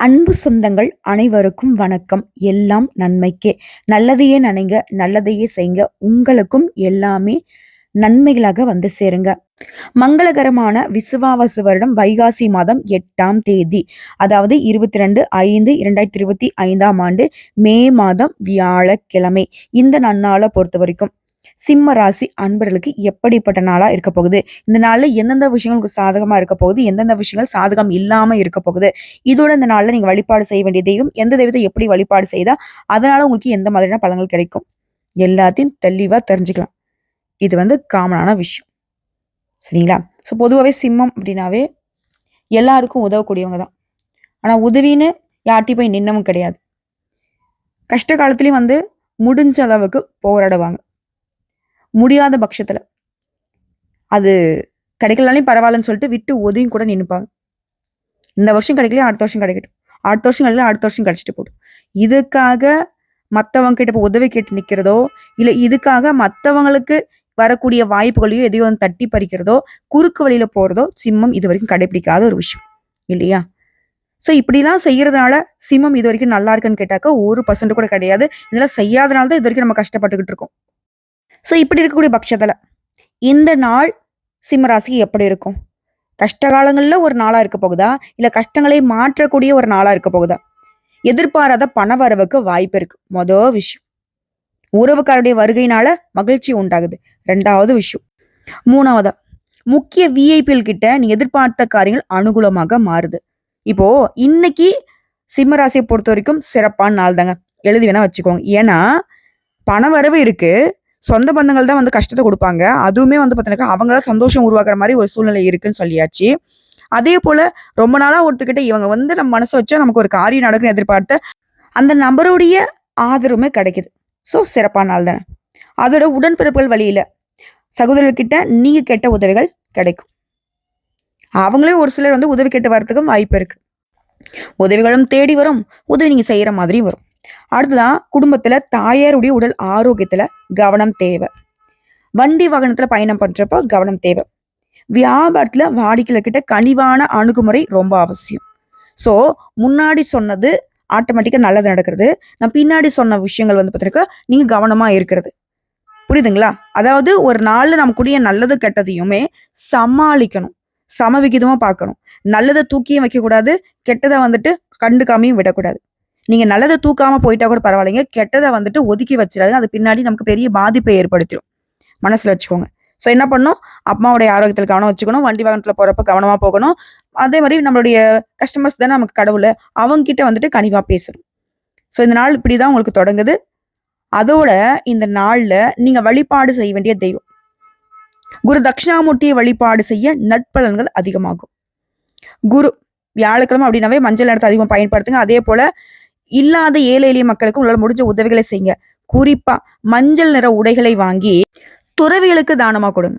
அன்பு சொந்தங்கள் அனைவருக்கும் வணக்கம். எல்லாம் நன்மைக்கே. நல்லதையே நினைங்க நல்லதையே செய்யுங்க உங்களுக்கும் எல்லாமே நன்மைகளாக வந்து சேருங்க. மங்களகரமான விசுவாவசு வருடம் வைகாசி மாதம் எட்டாம் தேதி அதாவது இருபத்தி ரெண்டு ஐந்து இரண்டாயிரத்தி இருபத்தி ஐந்தாம் ஆண்டு மே மாதம் வியாழக்கிழமை. இந்த நன்னாளை பொறுத்த வரைக்கும் சிம்ம ராசி அன்பர்களுக்கு எப்படிப்பட்ட நாளா இருக்க போகுது? இந்த நாள்ல எந்தெந்த விஷயங்களுக்கு சாதகமா இருக்க போகுது? எந்தெந்த விஷயங்கள் சாதகம் இல்லாம இருக்க போகுது? இதோட இந்த நாள்ல நீங்க வழிபாடு செய்ய வேண்டிய தெய்வம் எந்த தெய்வத்தை எப்படி வழிபாடு செய்தா அதனால உங்களுக்கு எந்த மாதிரியான பலன்கள் கிடைக்கும்? எல்லாத்தையும் தெளிவா தெரிஞ்சுக்கலாம். இது வந்து காமனான விஷயம். சரிங்களா? ஸோ பொதுவாகவே சிம்மம் அப்படின்னாவே எல்லாருக்கும் உதவக்கூடியவங்க தான். ஆனால் உதவின்னு யார்ட்டி போய் நின்னவும் கிடையாது. கஷ்ட காலத்துலேயும் வந்து முடிஞ்ச அளவுக்கு போராடுவாங்க. முடியாத பட்சத்தில். அது கிடைக்கலனாலையும் பரவாயில்லன்னு சொல்லிட்டு விட்டு ஒதுங்கி கூட நின்றுப்பாங்க இந்த வருஷம் கிடைக்கலையே? அடுத்த வருஷம் கிடைக்கட்டும். அடுத்த வருஷம் கிடைக்கல அடுத்த வருஷம் கிடைச்சிட்டு போடும் இதுக்காக மற்றவங்க கிட்ட இப்போ உதவி கேட்டு நிற்கிறதோ இல்லை இதுக்காக மற்றவங்களுக்கு வரக்கூடிய வாய்ப்புகளையோ எதையோ வந்து தட்டி பறிக்கிறதோ குறுக்கு வழியில போறதோ சிம்மம் இது வரைக்கும் கடைபிடிக்காத ஒரு விஷயம். இல்லையா? ஸோ இப்படிலாம் செய்யறதுனால சிம்மம் இது வரைக்கும் நல்லா இருக்குன்னு கேட்டாக்கா ஒரு பர்சன்ட் கூட கிடையாது. இதெல்லாம் செய்யாதனால தான் இது வரைக்கும் நம்ம கஷ்டப்பட்டுக்கிட்டு இருக்கோம். ஸோ இப்படி இருக்கக்கூடிய பட்சத்தில் இந்த நாள் சிம்மராசிக்கு எப்படி இருக்கும்? கஷ்ட காலங்களில் ஒரு நாளாக இருக்க போகுதா? இல்லை கஷ்டங்களை மாற்றக்கூடிய ஒரு நாளாக இருக்க போகுதா? எதிர்பாராத பண வரவுக்கு வாய்ப்பு இருக்கு. மொதல் விஷயம். உறவுக்காருடைய வருகையினால மகிழ்ச்சி உண்டாகுது. ரெண்டாவது விஷயம். மூணாவதா முக்கிய விஐபிஎல் கிட்ட நீ எதிர்பார்த்த காரியங்கள் அனுகூலமாக மாறுது. இப்போ இன்னைக்கு சிம்மராசியை பொறுத்த வரைக்கும் சிறப்பான நாள் தாங்க எழுதி வேணா வச்சுக்கோங்க. ஏன்னா பண வரவு இருக்கு. சொந்த பந்தங்கள் தான் வந்து கஷ்டத்தை கொடுப்பாங்க. அதுவுமே வந்து பார்த்தீங்கன்னா அவங்களால சந்தோஷம் உருவாக்குற மாதிரி ஒரு சூழ்நிலை இருக்குன்னு சொல்லியாச்சு. அதே போல ரொம்ப நாளாக ஒருத்தர்கிட்ட இவங்க வந்து நம்ம மனசை வச்சா நமக்கு ஒரு காரியம் நடக்குன்னு எதிர்பார்த்த அந்த நபருடைய ஆதரவுமே கிடைக்குது. ஸோ சிறப்பான நாள் தானே. அதோட உடன்பிறப்புகள் வழியில சகோதரர்கிட்ட நீங்க கெட்ட உதவிகள் கிடைக்கும். அவங்களே ஒரு சிலர் வந்து உதவி கேட்டு வரத்துக்கும் வாய்ப்பு இருக்கு. உதவிகளும் தேடி வரும். உதவி நீங்க செய்யற மாதிரியும் வரும். அடுத்ததான் குடும்பத்துல தாயாருடைய உடல் ஆரோக்கியத்துல கவனம் தேவை. வண்டி வாகனத்துல பயணம் பண்றப்போ கவனம் தேவை. வியாபாரத்துல வாடிக்கையாளர்கிட்ட கனிவான அணுகுமுறை ரொம்ப அவசியம். ஸோ முன்னாடி சொன்னது ஆட்டோமேட்டிக்கா நல்லது நடக்கிறது. நான் பின்னாடி சொன்ன விஷயங்கள் வந்து பார்த்தீங்கன்னா நீங்க கவனமா இருக்கிறது. புரியுதுங்களா? அதாவது ஒரு நாள்ல நமக்குடைய நல்லது கெட்டதையுமே சமாளிக்கணும். சமவிகிதமா பார்க்கணும். நல்லதை தூக்கியும் வைக்கக்கூடாது கெட்டதை வந்துட்டு கண்டுக்காமையும் விடக்கூடாது. நீங்க நல்லதை தூக்காம போயிட்டா கூட பரவாயில்லைங்க. கெட்டதை வந்துட்டு ஒதுக்கி வச்சிடாது அது பின்னாடி நமக்கு பெரிய பாதிப்பை ஏற்படுத்திடும். மனசுல வச்சுக்கோங்க. ஸோ என்ன பண்ணும் அம்மாவுடைய ஆரோக்கியத்தில் கவனம் வச்சுக்கணும். வண்டி வாகனத்தில் போகிறப்ப கவனமாக போகணும். அதே மாதிரி நம்மளுடைய கஸ்டமர்ஸ் தானே நமக்கு கடவுள். அவங்ககிட்ட வந்துட்டு கனிவாக பேசணும். ஸோ இந்த நாள் இப்படி தான் உங்களுக்கு தொடங்குது. அதோட இந்த நாளில் நீங்கள் வழிபாடு செய்ய வேண்டிய தெய்வம். குரு தட்சிணாமூர்த்தியை வழிபாடு செய்ய நட்பலன்கள் அதிகமாகும். குரு வியாழக்கிழமை அப்படின்னாவே மஞ்சள் நிறத்தை அதிகமாக பயன்படுத்துங்க. அதே போல் இல்லாத ஏழை எளிய மக்களுக்கு உங்களால் முடிஞ்ச உதவிகளை செய்யுங்க. குறிப்பா மஞ்சள் நிற உடைகளை வாங்கி துறவிகளுக்கு தானமா கொடுங்க.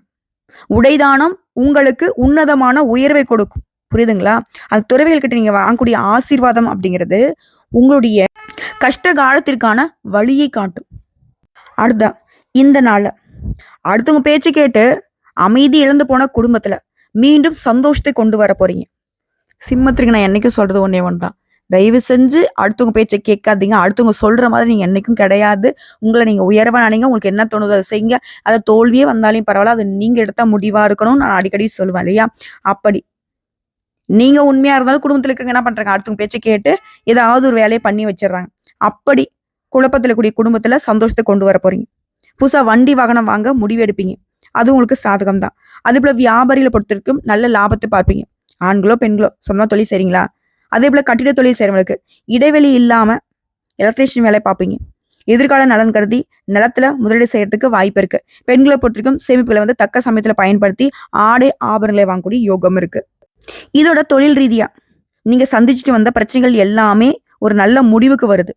உடைதானம் உங்களுக்கு உன்னதமான உயர்வை கொடுக்கும். புரியுதுங்களா? அந்த துறவிகள்கிட்ட நீங்க வாங்கக்கூடிய ஆசீர்வாதம் அப்படிங்கிறது உங்களுடைய கஷ்ட காலத்திற்கான வழியை காட்டும். அடுத்தா இந்த நாள்ல அடுத்தவங்க பேச்சு கேட்டு அமைதி இழந்து போன குடும்பத்துல மீண்டும் சந்தோஷத்தை கொண்டு வர போறீங்க. சிம்மத்திற்கு நான் என்னைக்கும் சொல்றது ஒன்னே ஒன்று தான் தயவு செஞ்சு அடுத்தவங்க பேச்சை கேட்காதீங்க. அடுத்தவங்க சொல்கிற மாதிரி நீங்கள் என்றைக்கும் கிடையாது. உங்களை நீங்கள் உயர்வாக நினைங்க. உங்களுக்கு என்ன தோணுதோ அதை செய்யுங்க. அதை தோல்வியே வந்தாலும் பரவாயில்ல. அது நீங்கள் எடுத்தால் முடிவாக இருக்கணும்னு நான் அடிக்கடி சொல்லுவேன் இல்லையா? அப்படி. நீங்க உண்மையா இருந்தாலும் குடும்பத்துல இருக்கிறவங்க என்ன பண்றாங்க? அடுத்தவங்க பேச்சை கேட்டு ஏதாவது ஒரு வேலையை பண்ணி வச்சிடுறாங்க. அப்படி குழப்பத்துல கூடிய குடும்பத்துல சந்தோஷத்தை கொண்டு வர போறீங்க. புதுசா வண்டி வாகனம் வாங்க முடிவு எடுப்பீங்க. அது உங்களுக்கு சாதகம் தான் அது போல வியாபாரிகளை பொறுத்திருக்கும் நல்ல லாபத்தை பார்ப்பீங்க. ஆண்களோ பெண்களோ சொந்தமா தொழில் சரிங்களா அதே போல் கட்டிட தொழில் செய்கிறவங்களுக்கு இடைவெளி இல்லாமல் எலக்ட்ரீஷியன் வேலை பார்ப்பீங்க. எதிர்கால நலன் கருதி நிலத்தில் முதலீடு செய்யறதுக்கு வாய்ப்பு இருக்குது பெண்களை பொறுத்திருக்கும் சேமிப்புகளை வந்து தக்க சமயத்தில் பயன்படுத்தி ஆடை ஆபரணங்களை வாங்கக்கூடிய யோகம் இருக்குது இதோட தொழில் ரீதியாக நீங்கள் சந்திச்சுட்டு வந்த பிரச்சனைகள் எல்லாமே ஒரு நல்ல முடிவுக்கு வருது.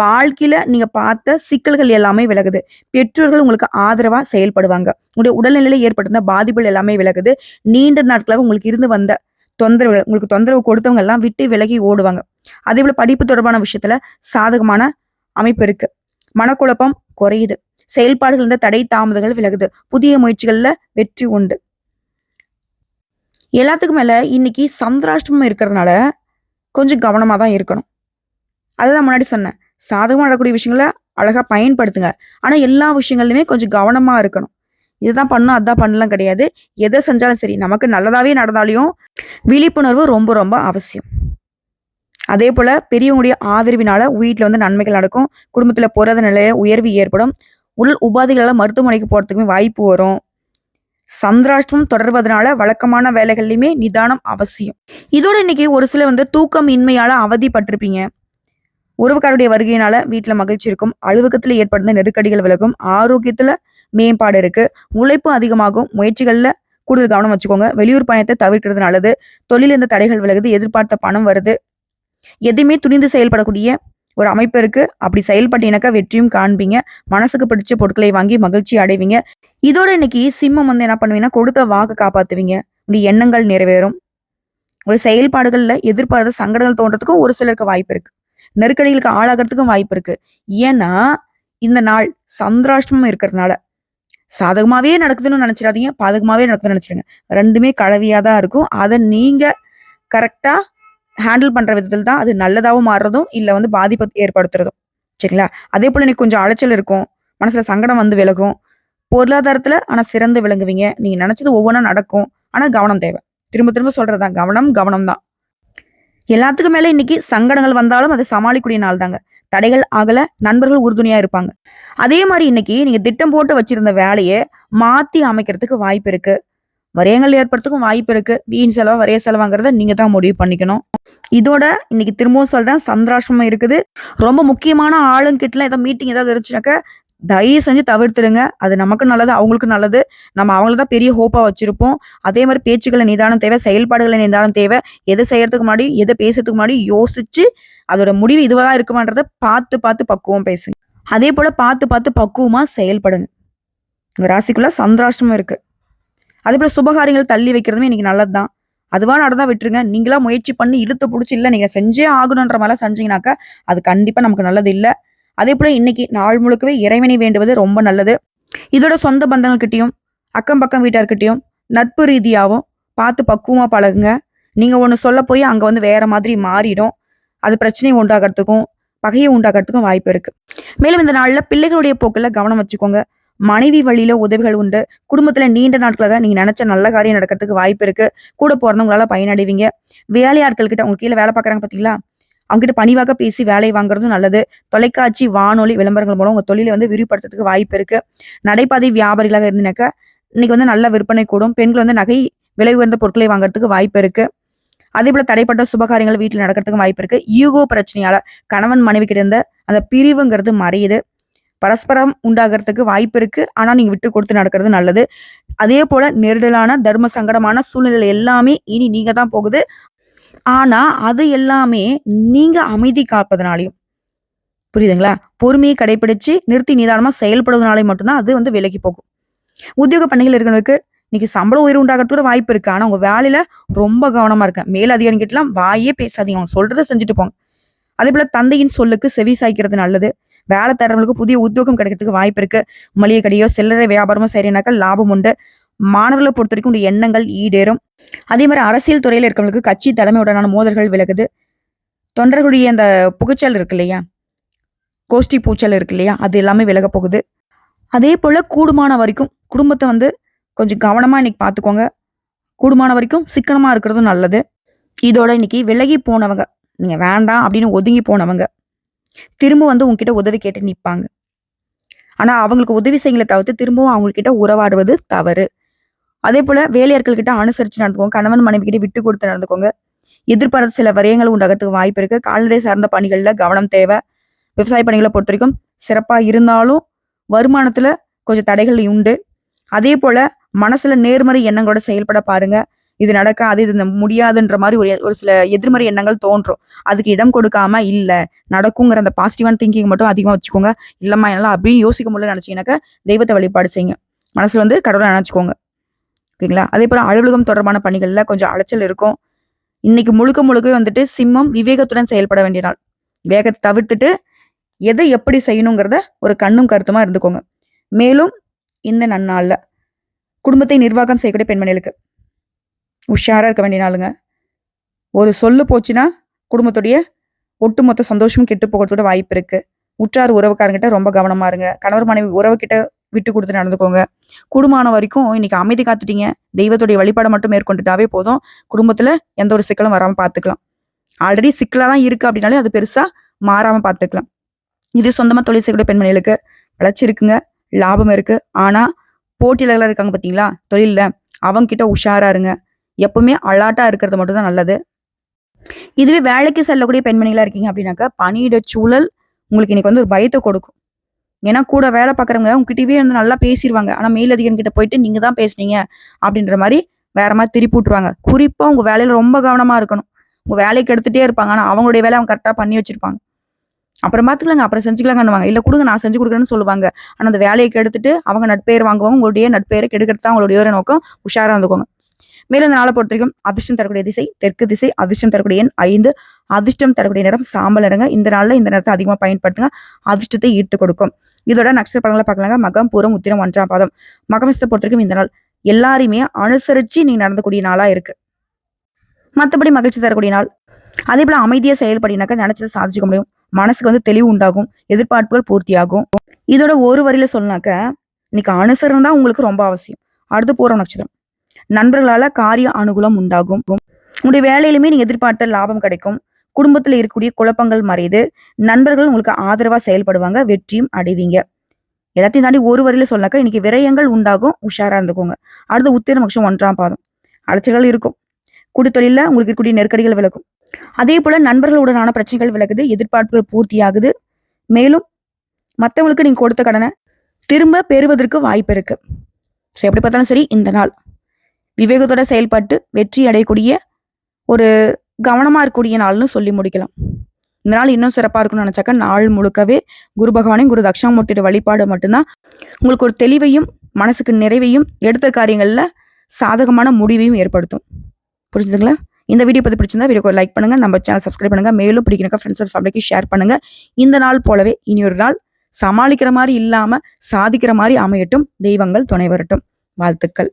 வாழ்க்கையில நீங்க பார்த்த சிக்கல்கள் எல்லாமே விலகுது. பெற்றோர்கள் உங்களுக்கு ஆதரவா செயல்படுவாங்க. உங்களுடைய உடல்நிலையில ஏற்பட்டிருந்த பாதிப்புகள் எல்லாமே விலகுது. நீண்ட நாட்களாக உங்களுக்கு இருந்து வந்த தொந்தரவுகள் உங்களுக்கு தொந்தரவு கொடுத்தவங்க எல்லாம் விட்டு விலகி ஓடுவாங்க. அதே போல படிப்பு தொடர்பான விஷயத்துல சாதகமான அமைப்பு இருக்கு. மனக்குழப்பம் குறையுது. செயல்பாடுகள் இருந்த தடை தாமதங்கள் விலகுது. புதிய முயற்சிகள்ல வெற்றி உண்டு. எல்லாத்துக்கும் மேல இன்னைக்கு சந்திராஷ்டமம் இருக்கிறதுனால கொஞ்சம் கவனமாக தான் இருக்கணும். அதுதான் முன்னாடி சொன்னேன். சாதகமாக நடக்கக்கூடிய விஷயங்களை அழகாக பயன்படுத்துங்க. ஆனால் எல்லா விஷயங்கள்லையுமே கொஞ்சம் கவனமாக இருக்கணும். இதுதான் பண்ணணும் அதான் பண்ணலாம் கிடையாது. எதை செஞ்சாலும் சரி நமக்கு நல்லதாகவே நடந்தாலையும் விழிப்புணர்வு ரொம்ப ரொம்ப அவசியம். அதே போல் பெரியவங்களுடைய ஆதரவினால வீட்டில் வந்து நன்மைகள் நடக்கும். குடும்பத்தில் போகிறத நிலைய உயர்வு ஏற்படும். உள் உபாதைகளால் மருத்துவமனைக்கு போகிறதுக்குமே வாய்ப்பு வரும். சந்திராஷ்டமம் தொடர்வதனால வழக்கமான வேலைகள்லையுமே நிதானம் அவசியம். இதோட இன்னைக்கு ஒரு சில வந்து தூக்கம் இன்மையால அவதிப்பட்டிருப்பீங்க. உறவுக்காருடைய வருகையினால வீட்டில் மகிழ்ச்சி இருக்கும். அலுவலகத்தில் ஏற்படுத்த நெருக்கடிகள் விலகும். ஆரோக்கியத்தில் மேம்பாடு இருக்கு. உழைப்பு அதிகமாகும். முயற்சிகளில் கூடுதல் கவனம் வச்சுக்கோங்க. வெளியூர் பயணத்தை தவிர்க்கிறது நல்லது. தொழில் இந்த தடைகள் விலகுது. எதிர்பார்த்த பணம் வருது. எதையுமே துணிந்து செயல்படக்கூடிய ஒரு அமைப்பு இருக்கு. அப்படி செயல்பட்டீங்கனாக்கா வெற்றியும் காண்பீங்க. மனசுக்கு பிடிச்ச பொருட்களை வாங்கி மகிழ்ச்சி அடைவீங்க. இதோட இன்னைக்கு சிம்மம் வந்து என்ன பண்ணுவீங்கன்னா கொடுத்த வாக்கு காப்பாத்துவீங்க. உங்களுடைய எண்ணங்கள் நிறைவேறும். ஒரு செயல்பாடுகளில் எதிர்பாராத சங்கடங்கள் தோன்றதுக்கும் ஒரு சிலருக்கு வாய்ப்பு இருக்கு. நெருக்கடிகளுக்கு ஆளாகிறதுக்கும் வாய்ப்பு இருக்கு. ஏன்னா இந்த நாள் சந்திராஷ்டமம் இருக்கிறதுனால சாதகமாகவே நடக்குதுன்னு நினச்சிடாதீங்க பாதகமாகவே நடக்குதுன்னு நினச்சிடுங்க. ரெண்டுமே கலவையாக தான் இருக்கும். அதை நீங்கள் கரெக்டாக ஹேண்டில் பண்ணுற விதத்தில் தான் அது நல்லதாகவும் மாறுறதும் இல்லை வந்து பாதிப்பை ஏற்படுத்துறதும். சரிங்களா? அதே போல் எனக்கு கொஞ்சம் அலைச்சல் இருக்கும். மனசில் சங்கடம் வந்து விலகும். பொருளாதாரத்தில் ஆனால் சிறந்து விளங்குவீங்க. நீங்கள் நினச்சது ஒவ்வொன்றா நடக்கும். ஆனால் கவனம் தேவை. திரும்ப திரும்ப சொல்கிறது தான் கவனம் கவனம் தான் எல்லாத்துக்கும் மேலே இன்னைக்கு சங்கடங்கள் வந்தாலும் அதை சமாளிக்கூடிய நாள் தாங்க தடைகள் ஆகல நண்பர்கள் உறுதுணையா இருப்பாங்க. அதே மாதிரி இன்னைக்கு நீங்க திட்டம் போட்டு வச்சிருந்த வேலையை மாத்தி அமைக்கிறதுக்கு வாய்ப்பு இருக்கு. வரையங்கள் ஏற்படுறதுக்கும் வாய்ப்பு இருக்கு. வீண் செலவா வரைய செலவாங்கிறத நீங்க தான் முடிவு பண்ணிக்கணும். இதோட இன்னைக்கு திரும்பவும் சொல்றேன் சந்திராசிரமம் இருக்குது. ரொம்ப முக்கியமான ஆளுங்கிட்டலாம் ஏதாவது மீட்டிங் ஏதாவது இருந்துச்சுனாக்க தயவு செஞ்சு தவிர்த்துடுங்க. அது நமக்கு நல்லது அவங்களுக்கு நல்லது. நம்ம அவங்கள தான் பெரிய ஹோப்பாக வச்சுருப்போம். அதே மாதிரி பேச்சுக்களை நிதானம் தேவை செயல்பாடுகளை நிதானம் தேவை. எதை செய்யறதுக்கு முன்னாடி எதை பேசுறதுக்கு முன்னாடி யோசிச்சு அதோட முடிவு இதுவாக தான் இருக்குமான்றத பார்த்து பார்த்து பக்குவம் பேசுங்க. அதே போல் பார்த்து பார்த்து பக்குவமாக செயல்படுங்க. உங்கள் ராசிக்குள்ள சந்திராஷ்டமும் இருக்குது அதே போல் சுபகாரியங்கள் தள்ளி வைக்கிறதுமே இன்னைக்கு நல்லதுதான். அதுவாக நடந்தால் விட்டுருங்க. நீங்களாக முயற்சி பண்ணி இழுத்து பிடிச்சி இல்லை நீங்கள் செஞ்சே ஆகணுன்ற மாதிரிலாம் செஞ்சீங்கன்னாக்கா அது கண்டிப்பாக நமக்கு நல்லது இல்லை. அதே போல் இன்னைக்கு நாள் முழுக்கவே இறைவனை வேண்டுவது ரொம்ப நல்லது. இதோட சொந்த பந்தங்கள்கிட்டையும் அக்கம் பக்கம் வீட்டார்கிட்டையும் நட்பு ரீதியாகவும் பார்த்து பக்குவமாக பழகுங்க. நீங்க ஒன்று சொல்ல போய் அங்கே வந்து வேற மாதிரி மாறிடும். அது பிரச்சனையை உண்டாகிறதுக்கும் பகையை உண்டாகிறதுக்கும் வாய்ப்பு இருக்கு. மேலும் இந்த நாளில் பிள்ளைகளுடைய போக்கில் கவனம் வச்சுக்கோங்க. மனைவி வழியில உதவிகள் உண்டு. குடும்பத்துல நீண்ட நாட்களாக நீங்க நினைச்ச நல்ல காரியம் நடக்கிறதுக்கு வாய்ப்பு இருக்கு. கூட போறவங்களால பயனடைவீங்க. வேலையாட்கள் கிட்ட உங்க கீழே வேலை பார்க்கறாங்க பாத்தீங்களா? அவங்ககிட்ட பணிவாக பேசி வேலை வாங்குறதும் நல்லது. தொலைக்காட்சி வானொலி விளம்பரங்கள் மூலம் உங்கள் தொழிலை வந்து விரிவுபடுத்துறதுக்கு வாய்ப்பு இருக்கு. நடைபாதை வியாபாரிகளாக இருந்தீங்கன்னாக்கா இன்னைக்கு வந்து நல்ல விற்பனை கூடும். பெண்கள் வந்து நகை விலை உயர்ந்த பொருட்களை வாங்குறதுக்கு வாய்ப்பு இருக்கு. அதே போல தடைப்பட்ட சுபகாரியங்கள் வீட்டில் நடக்கிறதுக்கு வாய்ப்பு இருக்கு. ஈகோ பிரச்சனையால கணவன் மனைவி கிட்ட இருந்த அந்த பிரிவுங்கிறது மறையுது. பரஸ்பரம் உண்டாகிறதுக்கு வாய்ப்பு இருக்கு. ஆனா நீங்க விட்டு கொடுத்து நடக்கிறது நல்லது. அதே போல நெருடலான தர்ம சங்கடமான சூழ்நிலை எல்லாமே இனி நீங்க தான் போகுது. ஆனா அது எல்லாமே நீங்க அமைதி காப்பதனாலையும். புரியுதுங்களா? பொறுமையை கடைபிடிச்சு நிறுத்தி நிதானமா செயல்படுவதனாலே மட்டும்தான் அது வந்து விலகி போகும். உத்தியோக பணிகள் இருக்கிறவங்களுக்கு இன்னைக்கு சம்பள உயிர் உண்டாகிறதுக்கு வாய்ப்பு இருக்கு. ஆனா உங்க வேலையில ரொம்ப கவனமா இருக்கேன் மேல் அதிகாரிகிட்டலாம் வாயே பேசாதீங்க. அவங்க சொல்றதை செஞ்சுட்டு போங்க. அதே போல தந்தையின் சொல்லுக்கு செவி சாய்க்கிறது நல்லது. வேலை தரவங்களுக்கு புதிய உத்தியோகம் கிடைக்கிறதுக்கு வாய்ப்பு இருக்கு. மளிகை கடையோ சில்லறை வியாபாரமோ சரினாக்கா லாபம் உண்டு. மாணவர்களை பொறுத்த வரைக்கும் உடைய எண்ணங்கள் ஈடேறும். அதே மாதிரி அரசியல் துறையில் இருக்கிறவங்களுக்கு கட்சி தலைமையுடனான மோதல்கள் விலகுது. தொண்டர்களுடைய அந்த புகைச்சல் இருக்கு இல்லையா? கோஷ்டி பூச்சல் இருக்கு இல்லையா? அது எல்லாமே விலக போகுது. அதே போல் கூடுமான வரைக்கும் குடும்பத்தை வந்து கொஞ்சம் கவனமாக இன்னைக்கு பார்த்துக்கோங்க கூடுமான வரைக்கும் சிக்கனமாக இருக்கிறதும் நல்லது. இதோட இன்னைக்கு விலகி போனவங்க நீங்கள் வேண்டாம் அப்படின்னு ஒதுங்கி போனவங்க திரும்ப வந்து உங்ககிட்ட உதவி கேட்டு நிற்பாங்க ஆனால் அவங்களுக்கு உதவி செய்யங்களை தவிர்த்து திரும்பவும் அவங்கக்கிட்ட உறவாடுவது தவறு. அதே போல வேலையாட்கள் கிட்ட அனுசரிச்சு நடந்துக்கோங்க. கணவன் மனைவி கிட்ட விட்டு கொடுத்து நடந்துக்கோங்க. எதிர்பாராத சில விரயங்கள் உண்டாகிறதுக்கு வாய்ப்பு இருக்கு. கால்நடை சார்ந்த பணிகள்ல கவனம் தேவை. விவசாய பணிகளை பொறுத்த வரைக்கும் சிறப்பா இருந்தாலும் வருமானத்துல கொஞ்சம் தடைகள் உண்டு. அதே போல மனசுல நேர்மறை எண்ணங்களோட செயல்பட பாருங்க. இது நடக்காது இது முடியாதுன்ற மாதிரி ஒரு ஒரு சில எதிர்மறை எண்ணங்கள் தோன்றும். அதுக்கு இடம் கொடுக்காம இல்ல. நடக்குங்கிற அந்த பாசிட்டிவான திங்கிங் மட்டும் அதிகமா வச்சுக்கோங்க. இல்லம்மா என்னால அப்படியே யோசிக்க முடியல நினைச்சீங்கன்னாக்கா தெய்வத்தை வழிபாடு செய்யுங்க. மனசுல வந்து கடவுளை நினைச்சுக்கோங்க. ஓகேங்களா? அதே போல் அலுவலகம் தொடர்பான பணிகளில் கொஞ்சம் அலைச்சல் இருக்கும். இன்னைக்கு முழுக்க முழுக்கவே வந்துட்டு சிம்மம் விவேகத்துடன் செயல்பட வேண்டிய நாள். வேகத்தை தவிர்த்துட்டு எதை எப்படி செய்யணுங்கிறத ஒரு கண்ணும் கருத்துமா இருந்துக்கோங்க. மேலும் இந்த நன்னாளில் குடும்பத்தை நிர்வாகம் செய்யக்கூடிய பெண்மணிகளுக்கு உஷாராக இருக்க வேண்டிய நாளுங்க. ஒரு சொல்லு போச்சுன்னா குடும்பத்துடைய ஒட்டுமொத்த சந்தோஷமும் கெட்டு போகிறதோட வாய்ப்பு இருக்கு. உற்றார் உறவுக்காரங்கிட்ட ரொம்ப கவனமா இருங்க. கணவர் மனைவி உறவுக்கிட்ட விட்டு கொடுத்து நடந்துக்கோங்க. குடும்பமான வரைக்கும் இன்னைக்கு அமைதி காத்துட்டீங்க. தெய்வத்துடைய வழிபாடை மட்டும் மேற்கொண்டுட்டாவே போதும். குடும்பத்துல எந்த ஒரு சிக்கலும் வராமல் பார்த்துக்கலாம் ஆல்ரெடி சிக்கலாக தான் இருக்கு அப்படின்னாலே அது பெருசா மாறாம பார்த்துக்கலாம் இது சொந்தமா தொழில் செய்யக்கூடிய பெண்மணிகளுக்கு வளர்ச்சி இருக்குங்க. லாபம் இருக்கு. ஆனா போட்டியாளர்களாக இருக்காங்க பார்த்தீங்களா தொழிலில். அவங்க கிட்ட உஷாரா இருங்க. எப்பவுமே அலாட்டா இருக்கிறது மட்டும் தான் நல்லது. இதுவே வேலைக்கு செல்லக்கூடிய பெண்மணிகளா இருக்கீங்க அப்படின்னாக்கா பணியிட சூழல் உங்களுக்கு இன்னைக்கு வந்து ஒரு பயத்தை கொடுக்கும். ஏன்னா கூட வேலை பார்க்குறவங்க உங்ககிட்டவே வந்து நல்லா பேசிடுவாங்க ஆனால் மேலதிகாரி கிட்ட போயிட்டு நீங்கள் தான் பேசுனீங்க அப்படின்ற மாதிரி வேற மாதிரி திருப்பி விட்ருவாங்க குறிப்பாக உங்கள் வேலையில் ரொம்ப கவனமாக இருக்கணும். உங்கள் வேலைக்கு எடுத்துகிட்டே இருப்பாங்க. ஆனால் அவங்களுடைய வேலை அவங்க கரெக்டாக பண்ணி வச்சுருப்பாங்க. அப்புறம் பார்த்துக்கலாங்க அப்புறம் செஞ்சுக்கலாங்கன்னுவாங்க. இல்லை கொடுங்க நான் செஞ்சு கொடுக்குறேன்னு சொல்லுவாங்க. ஆனால் அந்த வேலையை கெடுத்துட்டு அவங்க நட்பெயர் வாங்குவாங்க. உங்களுடைய நட்பெயரை கெடுக்கிறது தான் அவங்களுடைய ஒரு நோக்கம். உஷாராக இருந்துக்கோங்க. மேலும் இந்த நாளை பொறுத்த வரைக்கும் அதிர்ஷ்டம் தரக்கூடிய திசை தெற்கு திசை அதிர்ஷ்டம் தரக்கூடிய எண் ஐந்து. அதிர்ஷ்டம் தரக்கூடிய நேரம் சாம்பல் நிறங்க. இந்த நாள்ல இந்த நேரத்தை அதிகமாக பயன்படுத்துங்க. அதிர்ஷ்டத்தை ஈட்டு கொடுக்கும். இதோட நட்சத்திர படங்களை பார்க்கலாங்க. மகம் பூரம் உத்திரம் ஒன்றாம் பாதம். மகமசத்தை பொறுத்த வரைக்கும் இந்த நாள் எல்லாரையுமே அனுசரிச்சு நீ நடந்தக்கூடிய நாளா இருக்கு. மற்றபடி மகிழ்ச்சி தரக்கூடிய நாள். அதே போல அமைதியா செயல்படினாக்க நினைச்சதை சாதிச்சுக்க முடியும். மனசுக்கு வந்து தெளிவு உண்டாகும். எதிர்பார்ப்புகள் பூர்த்தியாகும். இதோட ஒரு வரியில சொன்னாக்க இன்னைக்கு அனுசரணை தான் உங்களுக்கு ரொம்ப அவசியம். அடுத்து பூரம் நட்சத்திரம். நண்பர்களால காரிய அனுகூலம் உண்டாகும். உங்களுடைய வேலையிலுமே நீங்க எதிர்பார்த்த லாபம் கிடைக்கும். குடும்பத்துல இருக்கக்கூடிய குழப்பங்கள் மறையுது. நண்பர்கள் உங்களுக்கு ஆதரவா செயல்படுவாங்க. வெற்றியும் அடைவீங்க. எல்லாத்தையும் தாண்டி ஒரு வரையில சொன்னாக்க இன்னைக்கு விரயங்கள் உண்டாகும். உஷாரா இருந்துக்கோங்க. அடுத்து உத்திரம் பட்சம் ஒன்றாம் பாதம். அலைச்சல்கள் இருக்கும். குடித்தொழில உங்களுக்கு இருக்கக்கூடிய நெருக்கடிகள் விலகும். அதே போல நண்பர்களுடனான பிரச்சனைகள் விலகுது. எதிர்பார்ப்புகள் பூர்த்தியாகுது. மேலும் மற்றவங்களுக்கு நீங்க கொடுத்த கடனை திரும்ப பெறுவதற்கு வாய்ப்பு இருக்கு. ஸோ எப்படி பார்த்தாலும் சரி இந்த நாள். விவேகத்தோட செயல்பட்டு வெற்றி அடையக்கூடிய ஒரு கவனமாக இருக்கக்கூடிய நாள்னு சொல்லி முடிக்கலாம். இந்த நாள் இன்னும் சிறப்பாக இருக்கும்னு நினச்சாக்கா நாள் முழுக்கவே குரு பகவானையும் குரு தக்ஷாமூர்த்தியோட வழிபாடு மட்டும்தான். உங்களுக்கு ஒரு தெளிவையும் மனசுக்கு நிறைவையும் எடுத்த காரியங்களில் சாதகமான முடிவையும் ஏற்படுத்தும். புரிஞ்சுதுங்களா? இந்த வீடியோ பற்றி பிடிச்சிருந்தா வீடியோக்கு லைக் பண்ணுங்க. நம்ம சேனல் சப்ஸ்கிரைப் பண்ணுங்கள் மேலும் பிடிக்கணுக்கா ஃப்ரெண்ட்ஸ் அண்ட் ஃபேமிலிக்கு ஷேர் பண்ணுங்கள் இந்த நாள் போலவே இனி ஒரு நாள் சமாளிக்கிற மாதிரி இல்லாமல் சாதிக்கிற மாதிரி அமையட்டும். தெய்வங்கள் துணை வரட்டும். வாழ்த்துக்கள்.